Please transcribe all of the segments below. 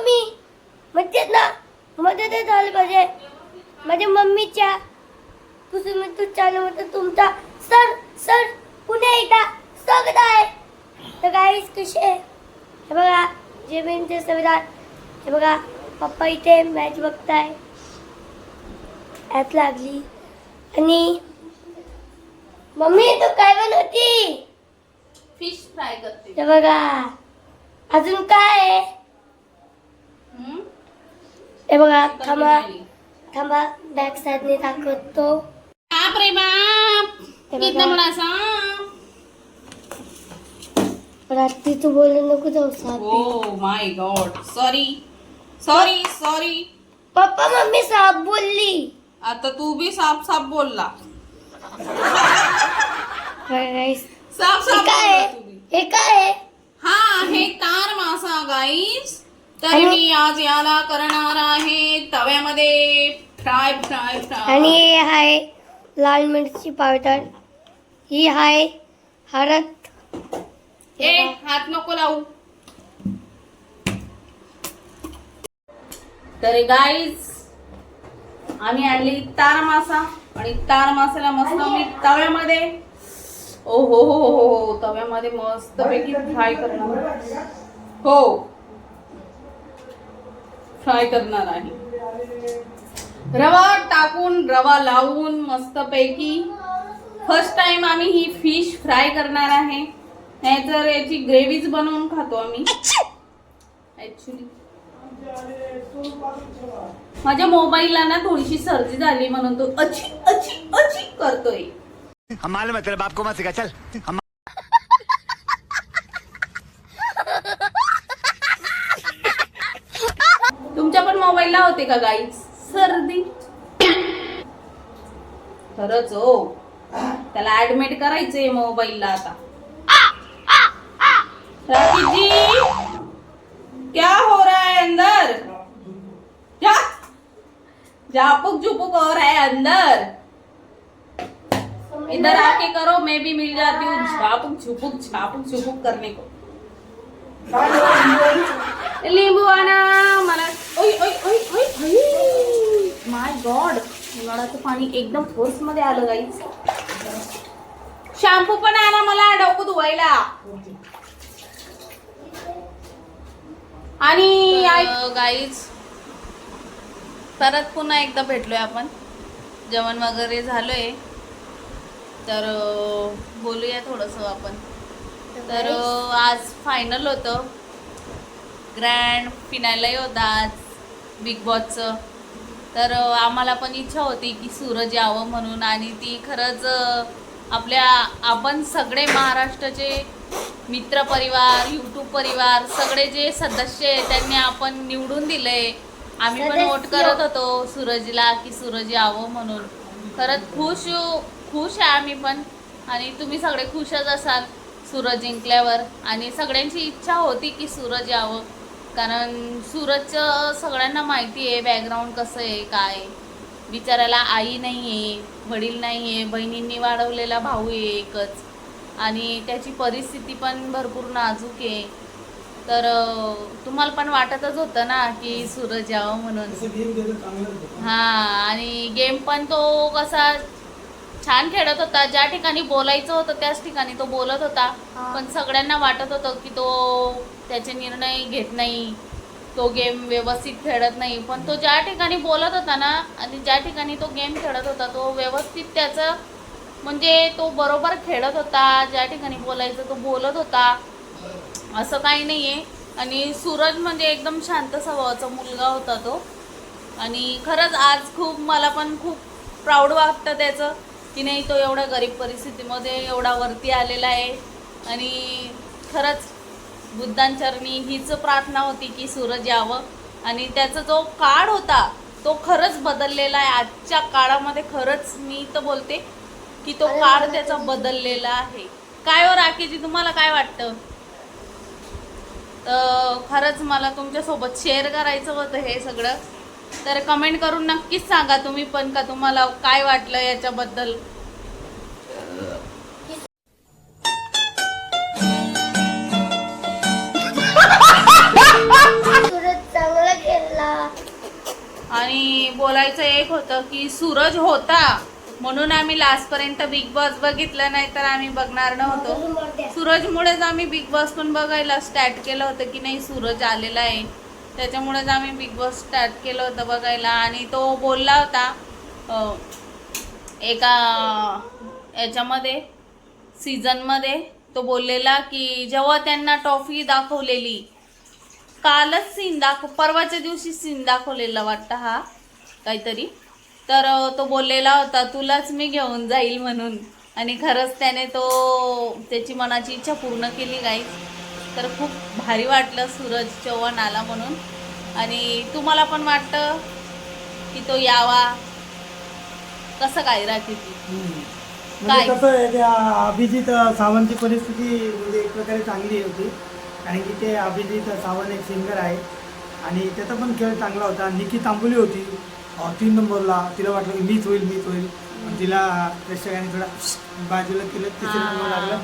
तुम्ही म्हणते ना? मदत झाली पाहिजे. माझ्या मम्मीच्या कुसुमितू चॅनलमध्ये तुमचा. सर सर पुन्हा एकदा स्वागत आहे. तर गाईस कसे हे बघा जेबीनचे संविधान. हे बघा पप्पा इथे मॅच बघताय. ॲप लागली. आणि मम्मी तू काय बनवती? फिश फ्राय करते. बघा अजून काय? हे बघा थांबा. थांबा बॅक साईडने दाखवतो. बाप रे बाप हे. कितना बड़ा सांप रात्री तू बोलू नको जाऊ साथ. ओ my god sorry sorry sorry papa mummy साप बोलली. आता तू भी साफ साफ बोलला. हे साफ काय बोलला तू बी. हे काय हा आहे तार मासा गाईज तर मी आज याला करणार आहे तव्यामध्ये. Fry fry fry. आणि हे आहे लाल मिरची पावडर. ही आहे हळद ए हात नको लावू. तर गाईज आम्ही आणली तार मासा आणि तार मासाला मस्त मी तव्यामध्ये. ओ हो हो हो हो हो तव्यामध्ये मस्त पैकी फ्राय करणार. हो. फ्राय करणार आहे. रवा टाकून रवा लावून मस्त पैकी फर्स्ट टाइम आम्ही ही फिश फ्राय करणार आहे. नाहीतर याची ग्रेव्हीच बनवून खातो आम्ही. माझ्या मोबाईलला ना थोडीशी सर्दी झाली म्हणून तो अची अची अची करतोय. मालूम चल. हम मोबाईलला होते का गाई? सर्दी. खरंच हो. त्याला ऍडमिट करायचंय मोबाईलला आता. जी क्या हो रहा है अंदर? क्या? झापुक झुपुक हो रहा है अंदर. इधर आके करो मैं भी मिल जाती हूँ. झापुक झुपुक झापुक झुपुक करने को. लिंबू आणा मला ओय ओय ओय ओय ओय. माय गॉड उन्हाळ्याचं पाणी एकदम फोर्समध्ये आलं गाईच शॅम्पू पण आणा मला डोकं धुवायला. आणि गाईज परत पुन्हा एकदा भेटलोय आपण. जेवण वगैरे झालोय. तर बोलूया थोडंसं आपण. तर आज फायनल होतं. ग्रँड फिनायलाही होता आज बिग बॉसचं तर आम्हाला पण इच्छा होती की सूरज यावं म्हणून आणि ती खरंच आपल्या आपण सगळे महाराष्ट्राचे मित्र परिवार यूट्यूब परिवार सगळे जे सदस्य आहे त्यांनी आपण निवडून दिले आम्ही पण वोट. करत होतो सूरजला की सूरज यावं म्हणून. खरंच खुश खुश आहे आम्ही पण. आणि तुम्ही सगळे खुशच असाल. सूरज जिंकल्यावर आणि सगळ्यांची इच्छा होती की सूरज यावं. कारण सूरजचं सगळ्यांना माहिती आहे बॅकग्राऊंड कसं आहे काय. बिचाऱ्याला आई नाही आहे वडील नाही आहे बहिणींनी वाढवलेला भाऊ आहे एकच. आणि त्याची परिस्थिती पण भरपूर नाजूक आहे. तर तुम्हाला पण वाटतच होतं ना की सूरज यावं म्हणून. हा आणि गेम पण तो कसा छान खेळत होता. ज्या ठिकाणी बोलायचं होतं त्याच ठिकाणी तो बोलत होता. पण सगळ्यांना वाटत होतं की तो त्याचे निर्णय घेत नाही. तो गेम व्यवस्थित खेळत नाही. पण तो ज्या ठिकाणी बोलत होता ना आणि ज्या ठिकाणी तो गेम खेळत होता तो व्यवस्थित त्याचं म्हणजे तो बरोबर खेळत होता. ज्या ठिकाणी बोलायचं तो बोलत होता. असं काही नाही आहे आणि सूरज म्हणजे एकदम शांत स्वभावाचा मुलगा होता तो. आणि खरंच आज खूप मला पण खूप प्राऊड वाटतं त्याचं. की नाही तो एवढ्या गरीब परिस्थितीमध्ये एवढा वरती आलेला आहे. आणि खरंच बुद्धांचरणी हीच प्रार्थना होती की सूरज यावं. आणि त्याचा जो काळ होता तो खरंच बदललेला आहे. आजच्या काळामध्ये खरंच मी तर बोलते की तो काळ त्याचा बदललेला आहे. काय हो राखीजी तुम्हाला काय वाटतं? तर खरंच मला तुमच्यासोबत शेअर करायचं होतं हे सगळं. तर कमेंट करून नक्कीच सांगा तुम्ही पण का तुम्हाला काय वाटलं याच्याबद्दल? चांगला बोलायचं एक होतं की सूरज होता. म्हणून आम्ही लास्टपर्यंत बिग बॉस बघितलं नाही तर आम्ही बघणार नव्हतो. सूरजमुळेच आम्ही बिग बॉस पण बघायला स्टार्ट केलं होतं की नाही सूरज आलेला आहे. त्याच्यामुळेच आम्ही बिग बॉस स्टार्ट केलं होतं बघायला. आणि तो बोलला होता एका याच्यामध्ये सीझनमध्ये तो बोललेला की जेव्हा त्यांना ट्रॉफी दाखवलेली कालच सीन दाखव परवाच्या दिवशी सीन दाखवलेला वाटतं हा काहीतरी. तर तो बोललेला होता तुलाच मी घेऊन जाईल म्हणून. आणि खरंच त्याने तो त्याची मनाची इच्छा पूर्ण केली गाईज तर खूप भारी वाटलं सूरज चव्हाण आला म्हणून. आणि तुम्हाला पण वाटतं की तो यावा? कसं काय राहते म्हणजे काय? कसं आहे त्या अभिजित सावंतची परिस्थिती म्हणजे एक प्रकारे चांगली होती. कारण की ते अभिजित सावंत एक सिंगर आहे. आणि त्याचा पण खेळ चांगला होता. निकी तांबुली होती. तीन नंबरला. तिला वाटलं की मीच होईल मीच होईल. तिला प्रेक्षकांनी थोडा बाजूला केलं हा. नंबर लागला.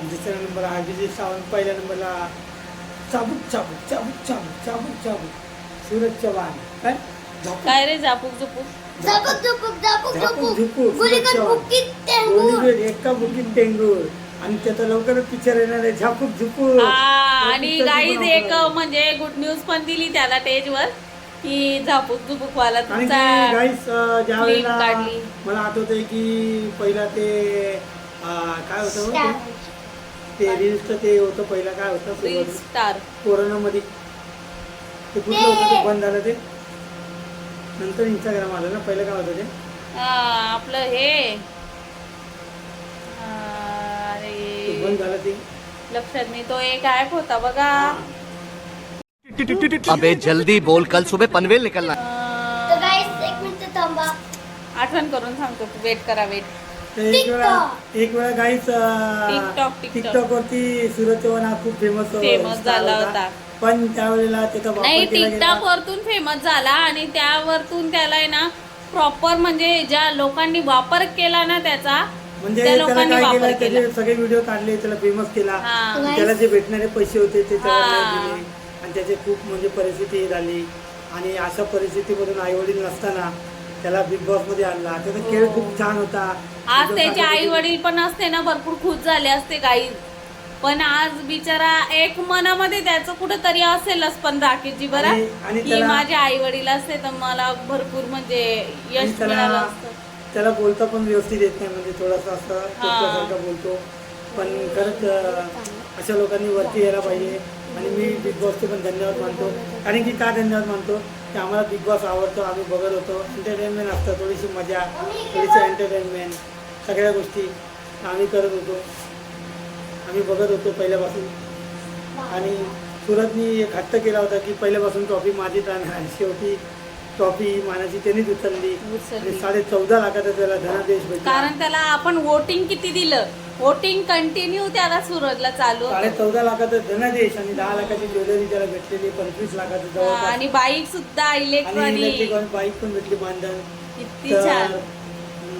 आणि दुसरा नंबर अभिजित सावंत पहिल्या नंबरला चाबूक चाबूक चाबूक चाबूक चाबूक चाबूक सूरज चव्हाण काय झापूक. काय रे झापूक झुपूक झापूक झुपूक झापूक झापूक झुपूक झुपूक, गुलीगत सुरक्षा. बुकीत टेंगूर बॉलिवूड एका बुकीत आणि त्याचा लवकरच पिक्चर येणार आहे झापूक झुपूक हा आणि गाईज एक. म्हणजे गुड न्यूज पण दिली त्याला स्टेजवर की झापूक झुपूक वाला आणि तुमचा गाईस ज्या वेळेला काढली. मला आठवतंय की पहिला ते अं, काय होतं ते? ते रील्सचं ते होतं पहिला काय होतं? स्टार कोरोनामध्ये ते कुठलं होतं ते बंद झालं ते? नंतर इंस्टाग्राम आलं ना पहिलं काय होतं ते? आपलं हे. हा, ते बंद अरे झालं ते. लक्षात नाही तो एक ऍप होता बघा. अबे जल्दी बोल कल सुबह पनवेल निकलना। तर एक मिनिट थांबा. आठवण करून सांगतो वेट करा वेट तर एक वेळा एक वेळा गाईच टिकटॉक, टिकटॉक. टिकटॉक वरती सूरज चव्हाण हा खूप फेमस Famous झाला होता. पण त्यावेळेला त्याचा वापर नाही केला टिकटॉक वरतून फेमस झाला आणि त्यावरतून त्याला आहे ना प्रॉपर म्हणजे ज्या लोकांनी वापर केला ना त्याचा म्हणजे त्या त्याला लोकांनी काय वापर केलं केला त्याचे सगळे व्हिडिओ काढले त्याला फेमस केला हा. आणि त्याला जे भेटणारे पैसे होते ते त्याला हा. नाही दिले आणि त्याची खूप म्हणजे परिस्थिती हे झाली आणि अशा परिस्थितीमधून आई वडील नसताना त्याला बिग बॉसमध्ये आणला. त्याचा खेळ खूप छान होता. आज त्याचे आई वडील पण असते ना भरपूर खुश झाले असते गाई. पण आज बिचारा एक मनामध्ये त्याचं कुठंतरी असेलच पण राकेशजी बरा. की माझे आई वडील असते तर मला भरपूर म्हणजे यश मिळालं त्याला असतं. त्याला बोलता पण व्यवस्थित येत नाही म्हणजे थोडासा असं बोलतो. पण खरंच अशा लोकांनी वरती यायला पाहिजे. आणि मी बिग बॉसचे पण धन्यवाद मानतो. कारण की का धन्यवाद मानतो? की आम्हाला बिग बॉस आवडतो आम्ही बघत होतो. एंटरटेनमेंट असतं थोडीशी मजा थोडीशी एंटरटेनमेंट सगळ्या गोष्टी आम्ही करत होतो. आम्ही बघत होतो पहिल्यापासून. आणि सुरतनी एक हट्ट केला होता की पहिल्यापासून ट्रॉफी माझीच राहणार आणि शेवटी ट्रॉफी मानाची त्यांनीच उचलली. साडे चौदा लाखाचा त्याला धनादेश भेटला. कारण त्याला आपण वोटिंग किती दिलं? वोटिंग कंटिन्यू त्याला सूरजला चालू साडे. चौदा लाखाचा धनादेश आणि दहा लाखाची ज्वेलरी त्याला भेटलेली पंचवीस लाखाचं हा, जवळपास. आणि बाईक सुद्धा आणि इलेक्ट्रॉनिक बाईक पण भेटली बांधण किती तर छान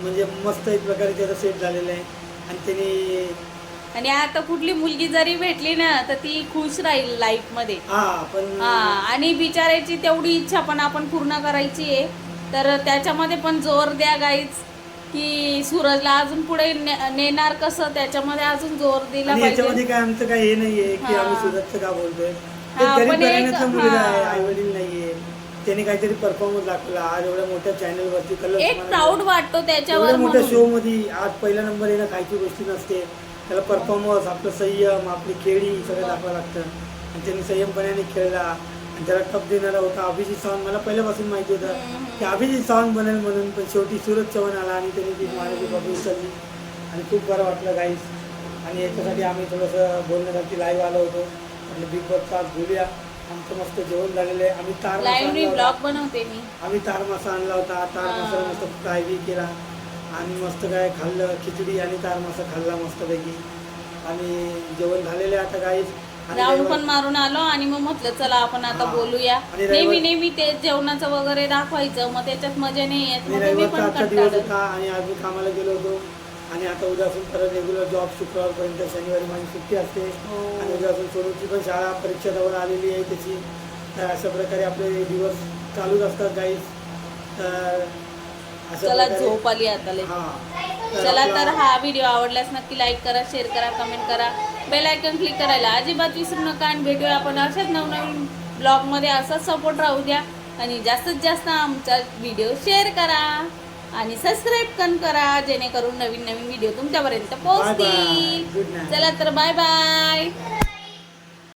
म्हणजे मस्त एक प्रकारे त्याचा सेट झालेला आहे. आणि त्याने आणि आता कुठली मुलगी जरी भेटली ना तर ती खुश राहील लाईफमध्ये. हा पण आणि बिचारायची तेवढी इच्छा पण आपण पूर्ण करायची आहे. तर त्याच्यामध्ये पण जोर द्या गाईच की सूरजला अजून पुढे ने- नेणार कसं? त्याच्यामध्ये अजून जोर दिला आणि पाहिजे. काय आमचं काय हे नाहीये की. आम्ही सुरतचं का बोलतोय? ते हा, गरीब पण एक- घराण्याचा मुलगा. आहे आई वडील नाहीये. त्याने काहीतरी परफॉर्मन्स दाखवला. आज एवढ्या मोठ्या चॅनल वरती कलर एक प्राऊड वाटतो त्याच्यावर एवढ्या मोठ्या म्हणून. शो मध्ये आज पहिला नंबर येणं खायची गोष्टी नसते. त्याला परफॉर्मन्स आपलं संयम आपली खेळी सगळं दाखवावं लागतं. आणि त्यांनी संयमपणाने खेळला. आणि त्याला टप देणारा होता. अभिजित सावंत मला पहिल्यापासून माहिती होतं की अभिजित सावंत बनेल म्हणून पण शेवटी सूरज चव्हाण आला आणि त्यांनी ती मानाची बाबी उचलली. आणि खूप बरं वाटलं गाईस आणि याच्यासाठी आम्ही थोडंसं बोलण्यासाठी लाईव्ह आलो होतो. म्हटलं बिग बॉसचा आज बोलूया. आमचं मस्त जेवण झालेलं आहे. आम्ही तार मासा ब्लॉग. बनवते मी. आम्ही तार मासा आणला होता. तार. मसाला मस्त फ्राय बी केला. आणि मस्त काय खाल्लं? खिचडी आणि तार मासा खाल्ला मस्तपैकी. आणि जेवण झालेले आता काही राऊंड पण मारून आलो आणि मग म्हटलं चला आपण आता. बोलूया. नेहमी नेहमी ते जेवणाचं वगैरे दाखवायचं मग त्याच्यात मजा नाही येत मग रविवारचा पण आजचा दिवस कंटाळत होता आणि आज मी कामाला गेलो होतो. आणि आता उद्यापासून परत रेग्युलर जॉब शुक्रवारपर्यंत शनिवारी माझी सुट्टी असते. हो. आणि उद्यापासून सोनूची पण शाळा परीक्षा जवळ आलेली आहे त्याची. तर अशा प्रकारे आपले दिवस चालूच असतात गाईस तर चला झोप आली आता. हा. चला तर हा व्हिडिओ आवडल्यास नक्की लाईक करा शेअर करा कमेंट करा. बेल आयकन क्लिक करायला अजिबात विसरू नका आणि भेटूया आपण अशाच नवनवीन ब्लॉगमध्ये असाच सपोर्ट राहू द्या आणि जास्तीत जास्त आमचा व्हिडिओ शेअर करा आणि सबस्क्राईब पण करा जेणेकरून नवीन नवीन व्हिडिओ तुमच्यापर्यंत पोहोचतील. चला तर बाय बाय